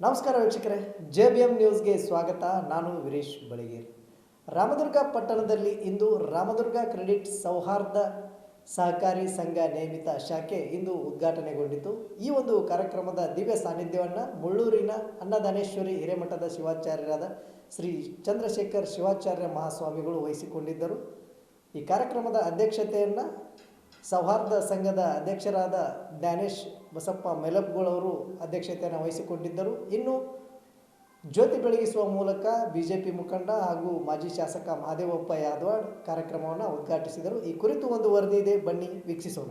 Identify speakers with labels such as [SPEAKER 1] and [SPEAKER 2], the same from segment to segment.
[SPEAKER 1] ನಮಸ್ಕಾರ ವೀಕ್ಷಕರೇ, J B M ನ್ಯೂಸ್ಗೆ ಸ್ವಾಗತ. ನಾನು ವೀರೇಶ್ ಬಳಿಗೇರಿ. ರಾಮದುರ್ಗ ಪಟ್ಟಣದಲ್ಲಿ ಇಂದು ರಾಮದುರ್ಗ ಕ್ರೆಡಿಟ್ ಸೌಹಾರ್ದ ಸಹಕಾರಿ ಸಂಘ ನೇಮಿತ ಶಾಖೆ ಇಂದು ಉದ್ಘಾಟನೆಗೊಂಡಿತು ಈ ಒಂದು ಕಾರ್ಯಕ್ರಮದ ದಿವ್ಯ ಸಾನ್ನಿಧ್ಯವನ್ನು ಮುಳ್ಳೂರಿನ ಅನ್ನದಾನೇಶ್ವರಿ ಹಿರೇಮಠದ ಶಿವಾಚಾರ್ಯರಾದ ಶ್ರೀ ಚಂದ್ರಶೇಖರ್ ಶಿವಾಚಾರ್ಯ ಮಹಾಸ್ವಾಮಿಗಳು ವಹಿಸಿಕೊಂಡಿದ್ದರು. ಈ ಕಾರ್ಯಕ್ರಮದ ಅಧ್ಯಕ್ಷತೆಯನ್ನು ಸೌಹಾರ್ದ ಸಂಘದ ಅಧ್ಯಕ್ಷರಾದ ಜ್ಞಾನೇಶ್ ಬಸಪ್ಪ ಮೆಲಪ್ಗಳವರು ಅಧ್ಯಕ್ಷತೆಯನ್ನು ವಹಿಸಿಕೊಂಡಿದ್ದರು. ಇನ್ನು ಜ್ಯೋತಿ ಬೆಳಗಿಸುವ ಮೂಲಕ ಬಿಜೆಪಿ ಮುಖಂಡ ಹಾಗೂ ಮಾಜಿ ಶಾಸಕ ಮಹಾದೇವಪ್ಪ ಯಾದವಾಡ್ ಕಾರ್ಯಕ್ರಮವನ್ನು ಉದ್ಘಾಟಿಸಿದರು. ಈ ಕುರಿತು ಒಂದು ವರದಿ ಇದೆ. ಬನ್ನಿ ವೀಕ್ಷಿಸೋಣ.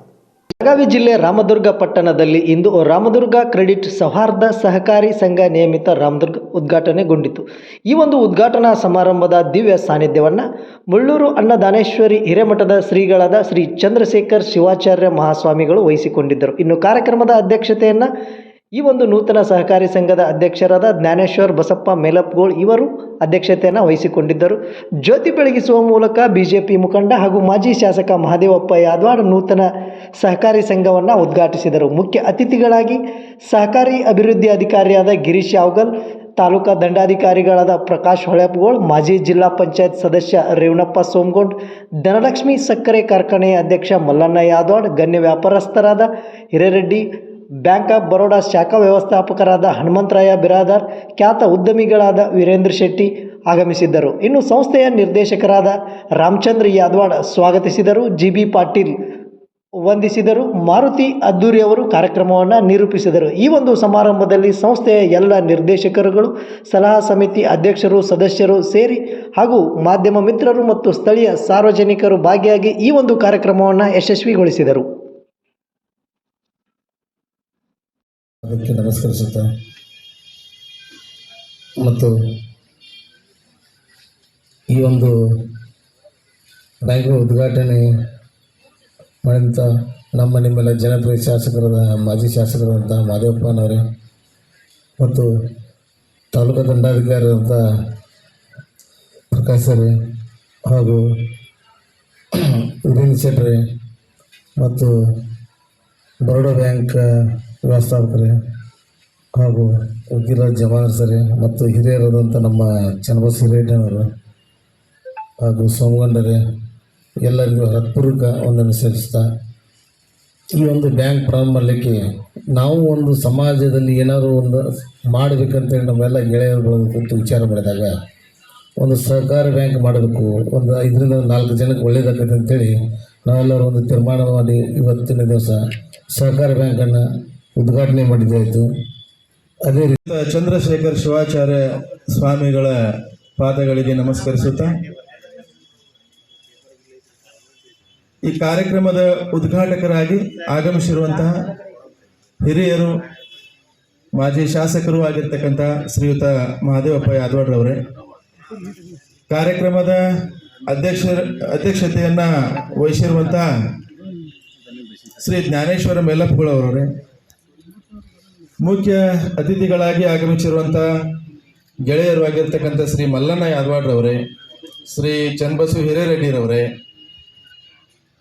[SPEAKER 1] ಬೆಳಗಾವಿ ಜಿಲ್ಲೆ ರಾಮದುರ್ಗ ಪಟ್ಟಣದಲ್ಲಿ ಇಂದು ರಾಮದುರ್ಗ ಕ್ರೆಡಿಟ್ ಸೌಹಾರ್ದ ಸಹಕಾರಿ ಸಂಘ ನಿಯಮಿತ ರಾಮದುರ್ಗ ಉದ್ಘಾಟನೆಗೊಂಡಿತು. ಈ ಒಂದು ಉದ್ಘಾಟನಾ ಸಮಾರಂಭದ ದಿವ್ಯ ಸಾನ್ನಿಧ್ಯವನ್ನು ಮುಳ್ಳೂರು ಅನ್ನದಾನೇಶ್ವರಿ ಹಿರೇಮಠದ ಶ್ರೀಗಳಾದ ಶ್ರೀ ಚಂದ್ರಶೇಖರ್ ಶಿವಾಚಾರ್ಯ ಮಹಾಸ್ವಾಮಿಗಳು ವಹಿಸಿಕೊಂಡಿದ್ದರು. ಇನ್ನು ಕಾರ್ಯಕ್ರಮದ ಅಧ್ಯಕ್ಷತೆಯನ್ನು ಈ ಒಂದು ನೂತನ ಸಹಕಾರಿ ಸಂಘದ ಅಧ್ಯಕ್ಷರಾದ ಜ್ಞಾನೇಶ್ವರ್ ಬಸಪ್ಪ ಮೇಲಪ್ಗೋಳ್ ಇವರು ಅಧ್ಯಕ್ಷತೆಯನ್ನು ವಹಿಸಿಕೊಂಡಿದ್ದರು. ಜ್ಯೋತಿ ಬೆಳಗಿಸುವ ಮೂಲಕ ಬಿಜೆಪಿ ಮುಖಂಡ ಹಾಗೂ ಮಾಜಿ ಶಾಸಕ ಮಹಾದೇವಪ್ಪ ಯಾದವಾಡ್ ನೂತನ ಸಹಕಾರಿ ಸಂಘವನ್ನು ಉದ್ಘಾಟಿಸಿದರು. ಮುಖ್ಯ ಅತಿಥಿಗಳಾಗಿ ಸಹಕಾರಿ ಅಭಿವೃದ್ಧಿ ಅಧಿಕಾರಿಯಾದ ಗಿರೀಶ್ ಯಾವಗಲ್, ತಾಲೂಕಾ ದಂಡಾಧಿಕಾರಿಗಳಾದ ಪ್ರಕಾಶ್ ಹೊಳೆಪ್ಗೋಳ್, ಮಾಜಿ ಜಿಲ್ಲಾ ಪಂಚಾಯತ್ ಸದಸ್ಯ ರೇವಣಪ್ಪ ಸೋಮಗೊಂಡ್, ಧನಲಕ್ಷ್ಮಿ ಸಕ್ಕರೆ ಕಾರ್ಖಾನೆಯ ಅಧ್ಯಕ್ಷ ಮಲ್ಲಣ್ಣ ಯಾದವಾಡ್, ಗಣ್ಯ ವ್ಯಾಪಾರಸ್ಥರಾದ ಹಿರೇರೆಡ್ಡಿ ಬ್ಯಾಂಕ್ ಆಫ್ ಬರೋಡಾ ಶಾಖಾ ವ್ಯವಸ್ಥಾಪಕರಾದ ಹನುಮಂತರಾಯ ಬಿರಾದಾರ್, ಖ್ಯಾತ ಉದ್ಯಮಿಗಳಾದ ವೀರೇಂದ್ರ ಶೆಟ್ಟಿ ಆಗಮಿಸಿದ್ದರು. ಇನ್ನು ಸಂಸ್ಥೆಯ ನಿರ್ದೇಶಕರಾದ ರಾಮಚಂದ್ರ ಯಾದವಾಡ್ ಸ್ವಾಗತಿಸಿದರು, ಜಿ ಬಿ ಪಾಟೀಲ್ ವಂದಿಸಿದರು, ಮಾರುತಿ ಅದ್ದೂರಿ ಅವರು ಕಾರ್ಯಕ್ರಮವನ್ನು ನಿರೂಪಿಸಿದರು. ಈ ಒಂದು ಸಮಾರಂಭದಲ್ಲಿ ಸಂಸ್ಥೆಯ ಎಲ್ಲ ನಿರ್ದೇಶಕರುಗಳು, ಸಲಹಾ ಸಮಿತಿ ಅಧ್ಯಕ್ಷರು, ಸದಸ್ಯರು ಸೇರಿ ಹಾಗೂ ಮಾಧ್ಯಮ ಮಿತ್ರರು ಮತ್ತು ಸ್ಥಳೀಯ ಸಾರ್ವಜನಿಕರು ಭಾಗಿಯಾಗಿ ಈ ಒಂದು ಕಾರ್ಯಕ್ರಮವನ್ನು ಯಶಸ್ವಿಗೊಳಿಸಿದರು.
[SPEAKER 2] ಅದಕ್ಕೆ ನಮಸ್ಕರಿಸುತ್ತಾ. ಮತ್ತು ಈ ಒಂದು ಬ್ಯಾಂಕ್ನ ಉದ್ಘಾಟನೆ ಮಾಡಿದಂಥ ನಮ್ಮ ನಿಮ್ಮೆಲ್ಲ ಜನಪ್ರಿಯ ಶಾಸಕರಾದ ಮಾಜಿ ಶಾಸಕರಾದಂಥ ಮಾದೇವಪ್ಪನವರೇ ಮತ್ತು ತಾಲೂಕು ದಂಡಾಧಿಕಾರಿಯಾದಂಥ ಪ್ರಕಾಶ್ ಸರ್ ಹಾಗೂ ವೀರೇಂದ್ರ ಶೆಟ್ರೆ ಮತ್ತು ಬರೋಡಾ ಬ್ಯಾಂಕ್ ವ್ಯವಸ್ಥಾಪಕರೇ ಹಾಗೂ ವಕೀಲ ಜವಾಹರ್ ಸರಿ ಮತ್ತು ಹಿರಿಯರಾದಂಥ ನಮ್ಮ ಚನ್ನಬಸ್ ಹಾಗೂ ಸೋಮಗಂಡರೇ, ಎಲ್ಲರಿಗೂ ಹೃತ್ಪೂರ್ವಕ ಒಂದನ್ನು ಸೇರಿಸ್ತಾ ಈ ಒಂದು ಬ್ಯಾಂಕ್ ಪ್ರಾರಂಭ ಮಾಡಲಿಕ್ಕೆ ನಾವು ಒಂದು ಸಮಾಜದಲ್ಲಿ ಏನಾದರೂ ಒಂದು ಮಾಡಬೇಕಂತೇಳಿ ನಮ್ಮೆಲ್ಲ ಗೆಳೆಯರುಗಳನ್ನು ಕುರಿತು ವಿಚಾರ ಮಾಡಿದಾಗ ಒಂದು ಸಹಕಾರ ಬ್ಯಾಂಕ್ ಮಾಡಬೇಕು, ಒಂದು ಐದರಿಂದ ನಾಲ್ಕು ಜನಕ್ಕೆ ಒಳ್ಳೇದಾಗತ್ತೆ ಅಂತೇಳಿ ನಾವೆಲ್ಲರೂ ಒಂದು ತೀರ್ಮಾನ ಮಾಡಿ ಇವತ್ತಿನ ದಿವಸ ಸಹಕಾರ ಬ್ಯಾಂಕನ್ನು ಉದ್ಘಾಟನೆ ಮಾಡಿದ್ದಾಯಿತು ಅದೇ ರೀತಿ
[SPEAKER 3] ಚಂದ್ರಶೇಖರ್ ಶಿವಾಚಾರ್ಯ ಸ್ವಾಮಿಗಳ ಪಾದಗಳಿಗೆ ನಮಸ್ಕರಿಸುತ್ತಾ, ಈ ಕಾರ್ಯಕ್ರಮದ ಉದ್ಘಾಟಕರಾಗಿ ಆಗಮಿಸಿರುವಂತಹ ಹಿರಿಯರು, ಮಾಜಿ ಶಾಸಕರು ಆಗಿರ್ತಕ್ಕಂಥ ಶ್ರೀಯುತ ಮಹಾದೇವಪ್ಪ ಯಾದವಾಡ್ರವರೇ ಕಾರ್ಯಕ್ರಮದ ಅಧ್ಯಕ್ಷ, ಅಧ್ಯಕ್ಷತೆಯನ್ನು ವಹಿಸಿರುವಂತಹ ಶ್ರೀ ಜ್ಞಾನೇಶ್ವರ ಮೇಲಪ್ಪಗಳವರೇ ಮುಖ್ಯ ಅತಿಥಿಗಳಾಗಿ ಆಗಮಿಸಿರುವಂಥ ಗೆಳೆಯರು ಆಗಿರ್ತಕ್ಕಂಥ ಶ್ರೀ ಮಲ್ಲಣ್ಣ ಯಾದವಾಡ್ರವರೇ ಶ್ರೀ ಚನ್ನಬಸು ಹಿರೇರೆಡ್ಡಿರವರೇ,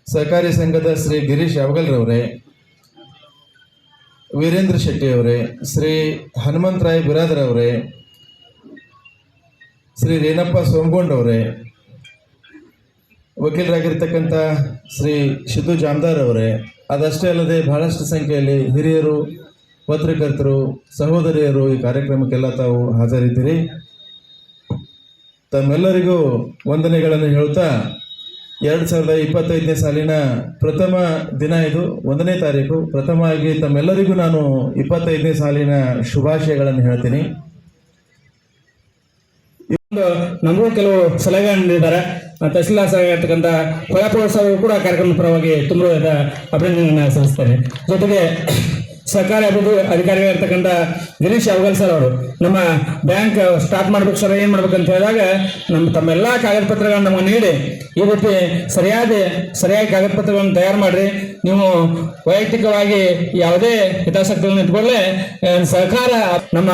[SPEAKER 3] ಸಹಕಾರಿ ಸಂಘದ ಶ್ರೀ ಗಿರೀಶ್ ಯಾವಗಲ್ರವರೇ ವೀರೇಂದ್ರ ಶೆಟ್ಟಿಯವರೇ ಶ್ರೀ ಹನುಮಂತರಾಯ್ ಬಿರಾದರ್ ಅವರೇ, ಶ್ರೀ ರೇಣಪ್ಪ ಸೋಮಗೊಂಡವರೇ ವಕೀಲರಾಗಿರ್ತಕ್ಕಂಥ ಶ್ರೀ ಸಿದ್ದು ಜಾಮದಾರ್ ಅವರೇ, ಅದಷ್ಟೇ ಅಲ್ಲದೆ ಬಹಳಷ್ಟು ಸಂಖ್ಯೆಯಲ್ಲಿ ಹಿರಿಯರು ಪತ್ರಕರ್ತರು, ಸಹೋದರಿಯರು ಈ ಕಾರ್ಯಕ್ರಮಕ್ಕೆಲ್ಲ ತಾವು ಹಾಜರಿದ್ದೀರಿ. ತಮ್ಮೆಲ್ಲರಿಗೂ ವಂದನೆಗಳನ್ನು ಹೇಳುತ್ತಾ ಎರಡು ಸಾವಿರದ ಇಪ್ಪತ್ತೈದನೇ ಸಾಲಿನ ಪ್ರಥಮ ದಿನ ಇದು, ಒಂದನೇ ತಾರೀಕು. ಪ್ರಥಮವಾಗಿ ತಮ್ಮೆಲ್ಲರಿಗೂ ನಾನು ಇಪ್ಪತ್ತೈದನೇ ಸಾಲಿನ ಶುಭಾಶಯಗಳನ್ನು ಹೇಳ್ತೀನಿ.
[SPEAKER 4] ನಮಗೂ ಕೆಲವು ಸಲಹೆಗಳನ್ನು ನೀಡಿದ್ದಾರೆ. ತಹಸೀಲ್ದಾರ್ ಆಗಿರ್ತಕ್ಕಂಥ ಕೊಲ್ಲಾಪುರ ಸರ್ ಕೂಡ ಕಾರ್ಯಕ್ರಮದ ಪರವಾಗಿ ತುಂಬ ಅಭಿನಂದನೆಯನ್ನು ಸಲ್ಲಿಸ್ತಾರೆ ಜೊತೆಗೆ ಸರ್ಕಾರಿ ಅಭಿವೃದ್ಧಿ ಅಧಿಕಾರಿಗಳಿರ್ತಕ್ಕಂಥ ಗಿರೀಶ್ ಅವಗಲ್ ಸರ್ ಅವರು. ನಮ್ಮ ಬ್ಯಾಂಕ್ ಸ್ಟಾರ್ಟ್ ಮಾಡ್ಬೇಕು ಸರ್, ಏನು ಮಾಡ್ಬೇಕು ಅಂತ ಹೇಳಿದಾಗ ನಮ್ಮ ತಮ್ಮೆಲ್ಲ ಕಾಗದ ಪತ್ರಗಳನ್ನು ನಮಗೆ ನೀಡಿ, ಈ ರೀತಿ ಸರಿಯಾದ, ಸರಿಯಾಗಿ ಕಾಗದ ಪತ್ರಗಳನ್ನು ತಯಾರು ಮಾಡಿರಿ. ನೀವು ವೈಯಕ್ತಿಕವಾಗಿ ಯಾವುದೇ ಹಿತಾಸಕ್ತಿಗಳನ್ನು ಇಟ್ಕೊಳ್ಳೆ ಸಹಕಾರ ನಮ್ಮ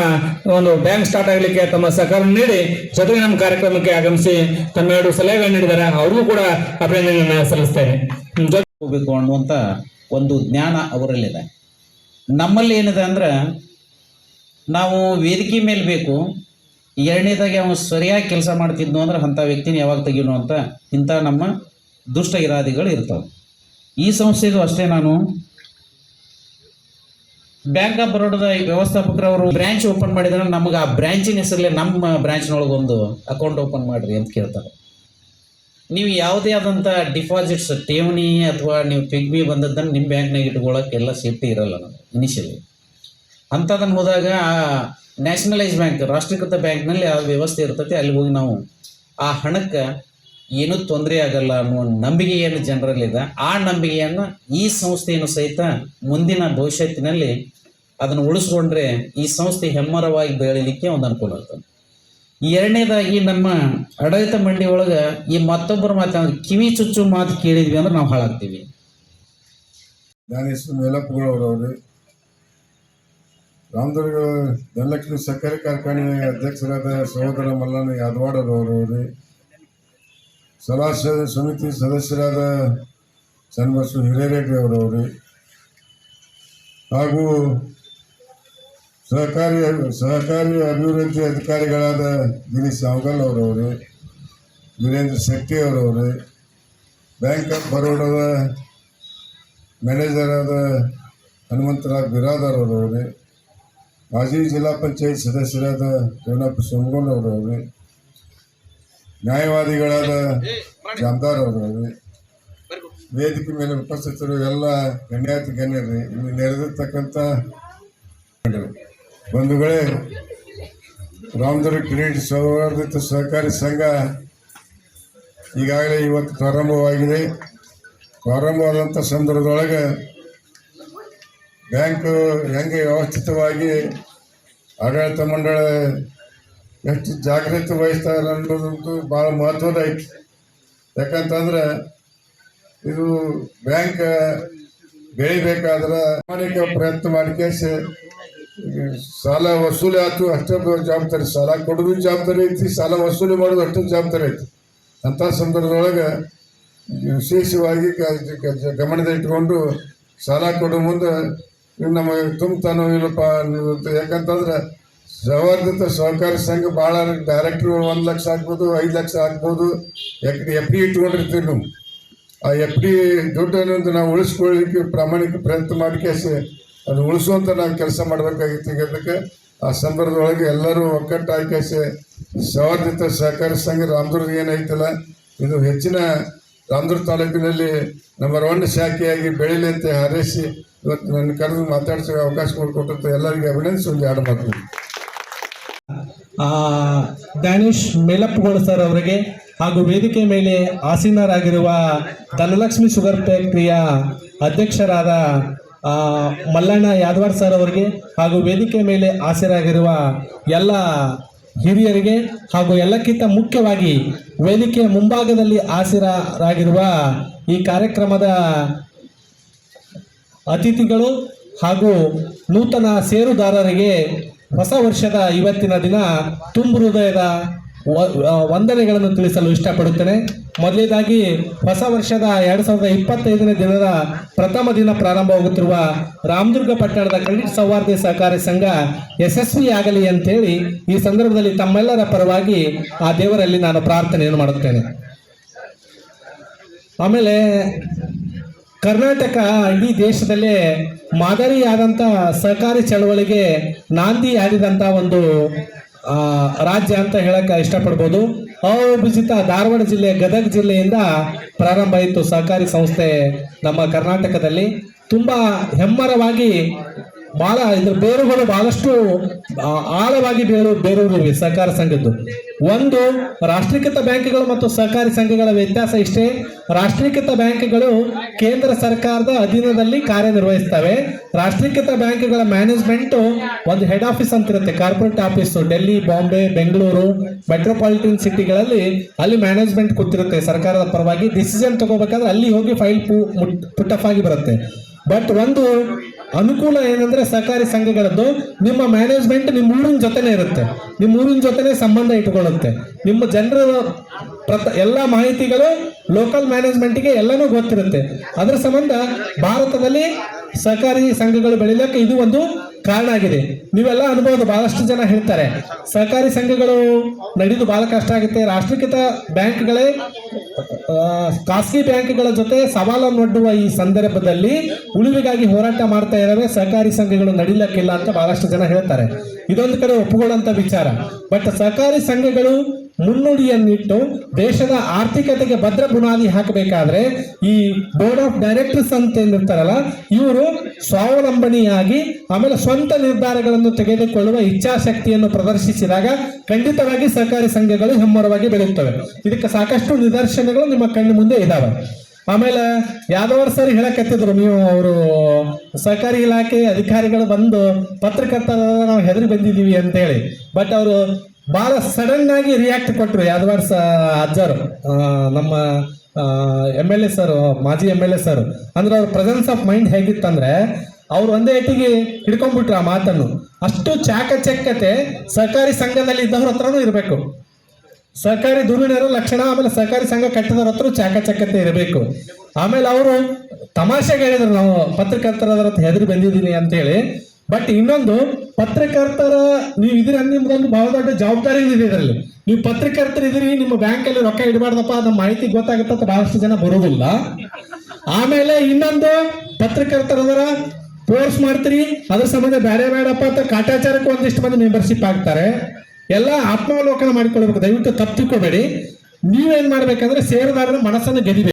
[SPEAKER 4] ಒಂದು ಬ್ಯಾಂಕ್ ಸ್ಟಾರ್ಟ್ ಆಗಲಿಕ್ಕೆ ತಮ್ಮ ಸಹಕಾರ ನೀಡಿ, ಜೊತೆಗೆ ನಮ್ಮ ಕಾರ್ಯಕ್ರಮಕ್ಕೆ ಆಗಮಿಸಿ ತಮ್ಮೆರಡು ಸಲಹೆಗಳನ್ನು ನೀಡಿದ್ದಾರೆ ಅವ್ರಿಗೂ ಕೂಡ ಅಭಿನಂದನೆಯನ್ನು ಸಲ್ಲಿಸ್ತೇನೆ.
[SPEAKER 5] ಹೋಗಬೇಕು ಅನ್ನುವಂಥ ಒಂದು ಜ್ಞಾನ ಅವರಲ್ಲಿದೆ. ನಮ್ಮಲ್ಲಿ ಏನಿದೆ ಅಂದ್ರೆ, ನಾವು ವೇದಿಕೆ ಮೇಲೆ ಬೇಕು, ಎರಡನೇದಾಗಿ ಅವನು ಸರಿಯಾಗಿ ಕೆಲಸ ಮಾಡ್ತಿದ್ನು ಅಂದ್ರೆ ಅಂಥ ವ್ಯಕ್ತಿನ ಯಾವಾಗ ತೆಗೀನು ಅಂತ ಇಂಥ ನಮ್ಮ ದುಷ್ಟ ಇರಾದಿಗಳು ಇರ್ತಾವೆ. ಈ ಸಂಸ್ಥೆಗೂ ಅಷ್ಟೇ ನಾನು ಬ್ಯಾಂಕ್ ಆಫ್ ಬರೋಡದ ವ್ಯವಸ್ಥಾಪಕರವರು ಬ್ರ್ಯಾಂಚ್ ಓಪನ್ ಮಾಡಿದ್ರೆ ನಮಗೆ ಆ ಬ್ರ್ಯಾಂಚಿನ ಹೆಸರಲ್ಲೇ ನಮ್ಮ ಬ್ರ್ಯಾಂಚ್ನೊಳಗೆ ಒಂದು ಅಕೌಂಟ್ ಓಪನ್ ಮಾಡಿರಿ ಅಂತ ಕೇಳ್ತಾರೆ. ನೀವು ಯಾವುದೇ ಆದಂಥ ಡಿಪಾಸಿಟ್ಸ್ ಠೇವಣಿ ಅಥವಾ ನೀವು ಪಿಗ್ಮಿ ಬಂದದ್ದನ್ನು ನಿಮ್ಮ ಬ್ಯಾಂಕ್ನಾಗ ಇಟ್ಕೊಳ್ಳೋಕೆ ಎಲ್ಲ ಸೇಫ್ಟಿ ಇರಲ್ಲ ನಮಗೆ ಇನಿಷಿಯಲಿ ಅಂಥದನ್ನು ಹೋದಾಗ ಆ ನ್ಯಾಷನಲೈಸ್ ಬ್ಯಾಂಕ್ ರಾಷ್ಟ್ರೀಕೃತ ಬ್ಯಾಂಕ್ನಲ್ಲಿ ಯಾವ ವ್ಯವಸ್ಥೆ ಇರ್ತೈತೆ ಅಲ್ಲಿ ಹೋಗಿ ನಾವು ಆ ಹಣಕ್ಕೆ ಏನೂ ತೊಂದರೆ ಆಗಲ್ಲ ಅನ್ನುವ ನಂಬಿಕೆಯನ್ನು ಜನರಲ್ಲಿದೆ. ಆ ನಂಬಿಕೆಯನ್ನು ಈ ಸಂಸ್ಥೆಯನ್ನು ಸಹಿತ ಮುಂದಿನ ಭವಿಷ್ಯತ್ತಿನಲ್ಲಿ ಅದನ್ನು ಉಳಿಸ್ಕೊಂಡ್ರೆ ಈ ಸಂಸ್ಥೆ ಹೆಮ್ಮರವಾಗಿ ಬೆಳೀಲಿಕ್ಕೆ ಒಂದು ಅನುಕೂಲ ಆಗ್ತದೆ. ಎರಡನೇದಾಗಿ ನಮ್ಮ ಆಡಳಿತ ಮಂಡಿ ಒಳಗೆ ಈ ಮತ್ತೊಬ್ಬರ ಮಾತು ಕಿವಿ ಚುಚ್ಚು ಮಾತು ಕೇಳಿದ್ವಿ ಅಂದ್ರೆ ನಾವು ಹಾಳಾಗ್ತೀವಿ.
[SPEAKER 6] ಜ್ಞಾನೇಶ್ವರ ರಾಮದುರ್ಗ ಧನಲಕ್ಷ್ಮಿ ಸಕ್ಕರೆ ಕಾರ್ಖಾನೆ ಅಧ್ಯಕ್ಷರಾದ ಸಹೋದರ ಮಲ್ಲಣ್ಣ ಯಾದವಾಡರವರವರು ಸಲಹಾ ಸಮಿತಿ ಸದಸ್ಯರಾದ ಚನ್ನಬಸವ ಹಿರೇರೆಡ್ಡಿ ಅವರವರು ಹಾಗೂ ಸಹಕಾರಿ ಸಹಕಾರಿ ಅಭಿವೃದ್ಧಿ ಅಧಿಕಾರಿಗಳಾದ ಗಿರೀಶ್ ಸಾವಗಲ್ ಅವರವರು, ವೀರೇಂದ್ರ ಶೆಟ್ಟಿ ಅವರವರು, ಬ್ಯಾಂಕ್ ಆಫ್ ಬರೋಡದ ಮ್ಯಾನೇಜರ್ ಆದ ಹನುಮಂತರಾವ್ ಬಿರಾದರ್ ಅವರವರು, ಮಾಜಿ ಜಿಲ್ಲಾ ಪಂಚಾಯತ್ ಸದಸ್ಯರಾದ ರೇಣಪ್ಪ ಸೋಮಗೋಲ್ ಅವರವರು, ನ್ಯಾಯವಾದಿಗಳಾದ ಜಾಮದಾರ್ ಅವರವರು, ವೇದಿಕೆ ಮೇಲೆ ಉಪಸ್ಥಿತರು ಎಲ್ಲ ಗಣ್ಯಾತಿ ಗಣ್ಯರು ಇಲ್ಲಿ ನೆರೆದಿರ್ತಕ್ಕಂಥ ಬಂಧುಗಳೇ ರಾಮದುರ್ಗ ಕ್ರೆಡಿಟ್ ಸೌಹಾರ್ದಿತ ಸಹಕಾರಿ ಸಂಘ ಈಗಾಗಲೇ ಇವತ್ತು ಪ್ರಾರಂಭವಾಗಿದೆ. ಪ್ರಾರಂಭವಾದಂಥ ಸಂದರ್ಭದೊಳಗೆ ಬ್ಯಾಂಕು ಹೆಂಗೆ ವ್ಯವಸ್ಥಿತವಾಗಿ ಆಡಳಿತ ಮಂಡಳ ಎಷ್ಟು ಜಾಗೃತಿ ವಹಿಸ್ತಾರೆ ಅನ್ನೋದಂತೂ ಭಾಳ ಮಹತ್ವದ ಐತಿ. ಯಾಕಂತಂದ್ರೆ ಇದು ಬ್ಯಾಂಕ್ ಬೆಳಿಬೇಕಾದ್ರೆ ಪ್ರಾಮಾಣಿಕ ಪ್ರಯತ್ನ ಮಾಡಿಕೇಸಿ ಸಾಲ ವಸೂಲಿ ಆಯ್ತು ಅಷ್ಟೇ ಜವಾಬ್ದಾರಿ ಸಾಲ ಕೊಡೋದು ಜವಾಬ್ದಾರಿ ಐತಿ, ಸಾಲ ವಸೂಲಿ ಮಾಡೋದು ಅಷ್ಟೊಂದು ಜವಾಬ್ದಾರಿ ಐತಿ. ಅಂಥ ಸಂದರ್ಭದೊಳಗೆ ವಿಶೇಷವಾಗಿ ಗಮನದ ಇಟ್ಕೊಂಡು ಸಾಲ ಕೊಡೋ ಮುಂದೆ ನಮಗೆ ತುಂಬತಾನೋ ಇಲ್ಲಪ್ಪ ಯಾಕಂತಂದ್ರೆ ಸೌಹಾರ್ದಿತ, ಸಹಕಾರಿ ಸಂಘ ಭಾಳ ಡೈರೆಕ್ಟ್ರು ಒಂದು ಲಕ್ಷ ಹಾಕ್ಬೋದು ಐದು ಲಕ್ಷ ಹಾಕ್ಬೋದು ಯಾಕೆ ಎಫ್ ಡಿ ಇಟ್ಕೊಂಡಿರ್ತೀವಿ ನಾವು. ಆ ಎಫ್ ಡಿ ದುಡ್ಡನ್ನು ನಾವು ಉಳಿಸ್ಕೊಳ್ಳಿಕ್ಕೆ ಪ್ರಾಮಾಣಿಕ ಪ್ರಯತ್ನ ಮಾಡಿಕೇಸಿ ಅದು ಉಳಿಸುವಂತ ನಾವು ಕೆಲಸ ಮಾಡಬೇಕಾಗಿತ್ತು. ಅದಕ್ಕೆ ಆ ಸಂದರ್ಭದೊಳಗೆ ಎಲ್ಲರೂ ಒಕ್ಕಟ್ಟಾಕೇಸಿ ಸೌಹಾರ್ದಿತ ಸಹಕಾರ ಸಂಘ ರಾಮದುರ್ಗ ಏನಾಯ್ತಲ್ಲ, ಇದು ಹೆಚ್ಚಿನ ರಾಮದುರ್ಗ ತಾಲೂಕಿನಲ್ಲಿ ನಂಬರ್ ಒನ್ ಶಾಖೆಯಾಗಿ ಬೆಳೀಲಿ ಅಂತ ಹಾರೈಸಿ ಇವತ್ತು ನನ್ನ ಕರೆದು ಮಾತಾಡ್ಸೋ ಅವಕಾಶ ಮಾಡಿಕೊಟ್ಟಂತ ಎಲ್ಲರಿಗೆ ಅಭಿನಂದಿಸಿ ಒಂದು ಎರಡು ಮಾತು.
[SPEAKER 7] ಡ್ಯಾನಿಶ್ ಮೇಲಪ್ಪಗೋಳು ಸರ್ ಅವರಿಗೆ ಹಾಗೂ ವೇದಿಕೆ ಮೇಲೆ ಆಸೀನರಾಗಿರುವ ಧನಲಕ್ಷ್ಮಿ ಶುಗರ್ ಫ್ಯಾಕ್ಟರಿಯ ಅಧ್ಯಕ್ಷರಾದ ಮಲ್ಲಣ್ಣ ಯಾದವಾಡ್ ಸರ್ ಅವರಿಗೆ ಹಾಗೂ ವೇದಿಕೆ ಮೇಲೆ ಆಸರಾಗಿರುವ ಎಲ್ಲ ಹಿರಿಯರಿಗೆ ಹಾಗೂ ಎಲ್ಲಕ್ಕಿಂತ ಮುಖ್ಯವಾಗಿ ವೇದಿಕೆಯ ಮುಂಭಾಗದಲ್ಲಿ ಹಾಸಿರಾಗಿರುವ ಈ ಕಾರ್ಯಕ್ರಮದ ಅತಿಥಿಗಳು ಹಾಗೂ ನೂತನ ಸೇರುದಾರರಿಗೆ ಹೊಸ ವರ್ಷದ ಇವತ್ತಿನ ದಿನ ತುಂಬ ಹೃದಯದ ವಂದನೆಗಳನ್ನು ತಿಳಿಸಲು ಇಷ್ಟಪಡುತ್ತೇನೆ. ಮೊದಲನೇದಾಗಿ, ಹೊಸ ವರ್ಷದ ಎರಡು ಸಾವಿರದ ಇಪ್ಪತ್ತೈದನೇ ದಿನದ ಪ್ರಥಮ ದಿನ ಪ್ರಾರಂಭವಾಗುತ್ತಿರುವ ರಾಮದುರ್ಗ ಪಟ್ಟಣದ ಕ್ರೆಡಿಟ್ ಸೌಹಾರ್ದ ಸಹಕಾರಿ ಸಂಘ ಯಶಸ್ವಿಯಾಗಲಿ ಅಂತೇಳಿ ಈ ಸಂದರ್ಭದಲ್ಲಿ ತಮ್ಮೆಲ್ಲರ ಪರವಾಗಿ ಆ ದೇವರಲ್ಲಿ ನಾನು ಪ್ರಾರ್ಥನೆಯನ್ನು ಮಾಡುತ್ತೇನೆ. ಆಮೇಲೆ, ಕರ್ನಾಟಕ ಇಡೀ ದೇಶದಲ್ಲೇ ಮಾದರಿಯಾದಂಥ ಸಹಕಾರಿ ಚಳವಳಿಗೆ ನಾಂದಿ ಆಡಿದಂಥ ಒಂದು ರಾಜ್ಯ ಅಂತ ಹೇಳಕ್ಕೆ ಇಷ್ಟಪಡ್ಬೋದು. ಅವಿಭಜಿತ ಧಾರವಾಡ ಜಿಲ್ಲೆ, ಗದಗ ಜಿಲ್ಲೆಯಿಂದ ಪ್ರಾರಂಭ ಆಯಿತು ಸಹಕಾರಿ ಸಂಸ್ಥೆ ನಮ್ಮ ಕರ್ನಾಟಕದಲ್ಲಿ. ತುಂಬ ಹೆಮ್ಮರವಾಗಿ ಭಾಳ ಇದ್ರ ಬೇರುಗಳು ಬಹಳಷ್ಟು ಆಳವಾಗಿ ಬೇರು ಬೇರೂರಿವೆ ಸಹಕಾರ ಸಂಘದ್ದು. ಒಂದು, ರಾಷ್ಟ್ರೀಕೃತ ಬ್ಯಾಂಕ್ಗಳು ಮತ್ತು ಸಹಕಾರಿ ಸಂಘಗಳ ವ್ಯತ್ಯಾಸ ಇಷ್ಟೇ. ರಾಷ್ಟ್ರೀಕೃತ ಬ್ಯಾಂಕ್ಗಳು ಕೇಂದ್ರ ಸರ್ಕಾರದ ಅಧೀನದಲ್ಲಿ ಕಾರ್ಯನಿರ್ವಹಿಸ್ತವೆ. ರಾಷ್ಟ್ರೀಕೃತ ಬ್ಯಾಂಕ್ಗಳ ಮ್ಯಾನೇಜ್ಮೆಂಟ್ ಒಂದು ಹೆಡ್ ಆಫೀಸ್ ಅಂತ ಇರುತ್ತೆ corporate office, Delhi, Bombay, Bengaluru, metropolitan ಸಿಟಿಗಳಲ್ಲಿ ಅಲ್ಲಿ ಮ್ಯಾನೇಜ್ಮೆಂಟ್ ಕೂತಿರುತ್ತೆ ಸರ್ಕಾರದ ಪರವಾಗಿ. ಡಿಸಿಷನ್ ತಗೋಬೇಕಾದ್ರೆ ಅಲ್ಲಿ ಹೋಗಿ ಫೈಲ್ ಪುಟ್ ಆಫ್ ಆಗಿ ಬರುತ್ತೆ. ಬಟ್ ಒಂದು ಅನುಕೂಲ ಏನಂದ್ರೆ ಸಹಕಾರಿ ಸಂಘಗಳದ್ದು, ನಿಮ್ಮ ಮ್ಯಾನೇಜ್ಮೆಂಟ್ ನಿಮ್ಮ ಊರಿನ ಜೊತೆನೇ ಇರುತ್ತೆ. ನಿಮ್ಮ ಊರಿನ ಜೊತೆನೇ ಸಂಬಂಧ ಇಟ್ಕೊಳ್ಳುತ್ತೆ ನಿಮ್ಮ ಜನರ ಪ್ರತ, ಎಲ್ಲ ಮಾಹಿತಿಗಳು ಲೋಕಲ್ ಮ್ಯಾನೇಜ್ಮೆಂಟ್ಗೆ ಎಲ್ಲನೂ ಗೊತ್ತಿರುತ್ತೆ. ಅದರ ಸಂಬಂಧ ಭಾರತದಲ್ಲಿ ಸಹಕಾರಿ ಸಂಘಗಳು ಬೆಳಿಲಿಕ್ಕೆ ಇದು ಒಂದು ಕಾರಣ ಆಗಿದೆ. ನೀವೆಲ್ಲ ಅನುಭವದ ಬಹಳಷ್ಟು ಜನ ಹೇಳ್ತಾರೆ. ಸಹಕಾರಿ ಸಂಘಗಳು ನಡೆದು ಬಹಳ ಕಷ್ಟ ಆಗುತ್ತೆ. ರಾಷ್ಟ್ರೀಕೃತ ಬ್ಯಾಂಕ್ಗಳೇ ಖಾಸಗಿ ಬ್ಯಾಂಕ್ಗಳ ಜೊತೆ ಸವಾಲನ್ನು ಒಡ್ಡುವ ಈ ಸಂದರ್ಭದಲ್ಲಿ ಉಳಿವಿಗಾಗಿ ಹೋರಾಟ ಮಾಡ್ತಾ ಇದ್ದಾವೆ ಸಹಕಾರಿ ಸಂಘಗಳು ನಡೀಲಕ್ಕಿಲ್ಲ ಅಂತ ಬಹಳಷ್ಟು ಜನ ಹೇಳ್ತಾರೆ. ಇದೊಂದು ಕಡೆ ಒಪ್ಪಿಕೊಳ್ಳುವಂಥ ವಿಚಾರ. ಬಟ್ ಸಹಕಾರಿ ಸಂಘಗಳು ಮುನ್ನುಡಿಯನ್ನಿಟ್ಟು ದೇಶದ ಆರ್ಥಿಕತೆಗೆ ಭದ್ರ ಬುನಾದಿ ಹಾಕಬೇಕಾದ್ರೆ ಈ ಬೋರ್ಡ್ ಆಫ್ ಡೈರೆಕ್ಟರ್ಸ್ ಅಂತ ಏನಿರ್ತಾರಲ್ಲ, ಇವರು ಸ್ವಾವಲಂಬನೆಯಾಗಿ ಆಮೇಲೆ ಸ್ವಂತ ನಿರ್ಧಾರಗಳನ್ನು ತೆಗೆದುಕೊಳ್ಳುವ ಇಚ್ಛಾಶಕ್ತಿಯನ್ನು ಪ್ರದರ್ಶಿಸಿದಾಗ ಖಂಡಿತವಾಗಿ ಸಹಕಾರಿ ಸಂಘಗಳು ಹೆಮ್ಮರವಾಗಿ ಬೆಳೆಯುತ್ತವೆ. ಇದಕ್ಕೆ ಸಾಕಷ್ಟು ನಿದರ್ಶನಗಳು ನಿಮ್ಮ ಕಣ್ಣು ಮುಂದೆ ಇದಾವೆ. ಆಮೇಲೆ ಯಾದವರು ಸರಿ ಹೇಳಕತ್ತಿದ್ರು, ನೀವು ಅವರು ಸಹಕಾರಿ ಇಲಾಖೆ ಅಧಿಕಾರಿಗಳು ಬಂದು ಪತ್ರಕರ್ತರ ನಾವು ಹೆದರಿ ಬಂದಿದ್ದೀವಿ ಅಂತೇಳಿ. ಬಟ್ ಅವರು ಭಾಳ ಸಡನ್ ಆಗಿ ರಿಯಾಕ್ಟ್ ಕೊಟ್ಟರು ಯಾದವಾರ್ ಸ, ಅಜ್ಜರು. ನಮ್ಮ ಎಂ ಎಲ್ ಎ ಸರ್, ಮಾಜಿ ಎಂ ಎಲ್ ಎ ಸರ್. ಅಂದ್ರೆ ಅವ್ರ ಪ್ರೆಸೆನ್ಸ್ ಆಫ್ ಮೈಂಡ್ ಹೇಗಿತ್ತಂದ್ರೆ, ಅವ್ರು ಒಂದೇ ಏಟಿಗೆ ಹಿಡ್ಕೊಂಡ್ಬಿಟ್ರು ಆ ಮಾತನ್ನು. ಅಷ್ಟು ಚಾಕಚಕ್ಯತೆ ಸಹಕಾರಿ ಸಂಘದಲ್ಲಿ ಇದ್ದವ್ರ ಹತ್ರನೂ ಇರಬೇಕು. ಸಹಕಾರಿ ದುರ್ವಿನರ ಲಕ್ಷಣ, ಆಮೇಲೆ ಸಹಕಾರಿ ಸಂಘ ಕಟ್ಟಿದವ್ರ ಹತ್ರ ಚಾಕಚಕ್ಯತೆ ಇರಬೇಕು. ಆಮೇಲೆ ಅವರು ತಮಾಷೆಗೆ ಹೇಳಿದ್ರು, ನಾವು ಪತ್ರಕರ್ತರ ಹತ್ರ ಹೆದರಿ ಬಂದಿದ್ದೀನಿ ಅಂತೇಳಿ. ಬಟ್ ಇನ್ನೊಂದು ಪತ್ರಕರ್ತರ ನೀವು ಇದ್ರಿ ನಿಮ್ದೊಂದು ಬಹಳ ದೊಡ್ಡ ಜವಾಬ್ದಾರಿ ಇದೆ ಇದರಲ್ಲಿ. ನೀವು ಪತ್ರಕರ್ತರ ಇದ್ರಿ ನಿಮ್ಮ ಬ್ಯಾಂಕಲ್ಲಿ ರೊಕ್ಕ ಇಡಬಾರ್ದಪ್ಪ ನಮ್ಮ ಮಾಹಿತಿ ಗೊತ್ತಾಗುತ್ತೆ ಅಂತ ಬಹಳಷ್ಟು ಜನ ಬರೋದಿಲ್ಲ ಆಮೇಲೆ ಇನ್ನೊಂದು ಪತ್ರಕರ್ತರದರ ಕೋರ್ಸ್ ಮಾಡ್ತೀರಿ, ಅದ್ರ ಸಂಬಂಧ ಬೇರೆ ಬೇಡಪ್ಪ ಅಂತ ಕಾಟಾಚಾರಕ್ಕೂ ಒಂದಿಷ್ಟು ಮಂದಿ ಮೆಂಬರ್ಶಿಪ್ ಆಗ್ತಾರೆ. ಎಲ್ಲ ಆತ್ಮಾವಲೋಕನ ಮಾಡಿಕೊಳ್ಬೇಕು ದಯವಿಟ್ಟು ತಪ್ಪಿಕೊಬೇಡಿ ನೀವೇನ್ ಮಾಡ್ಬೇಕಂದ್ರೆ ಸೇರದಾರರ ಮನಸ್ಸನ್ನು ಗೆದಿಬೇಕು.